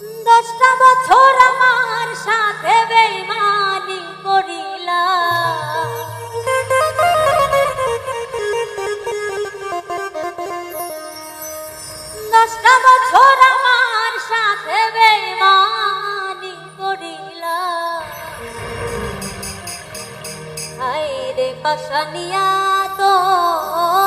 দশটা বছর আমার সাথে বেইমানি করিলা। দশটা বছর আমার সাথে বেইমানি করিলা। হায়রে পাশানিয়া তোর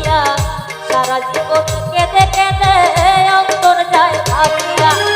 ভাঙিয়া সারা জীবন কেঁদে কেঁদে অন্তর যায় ভাঙিয়া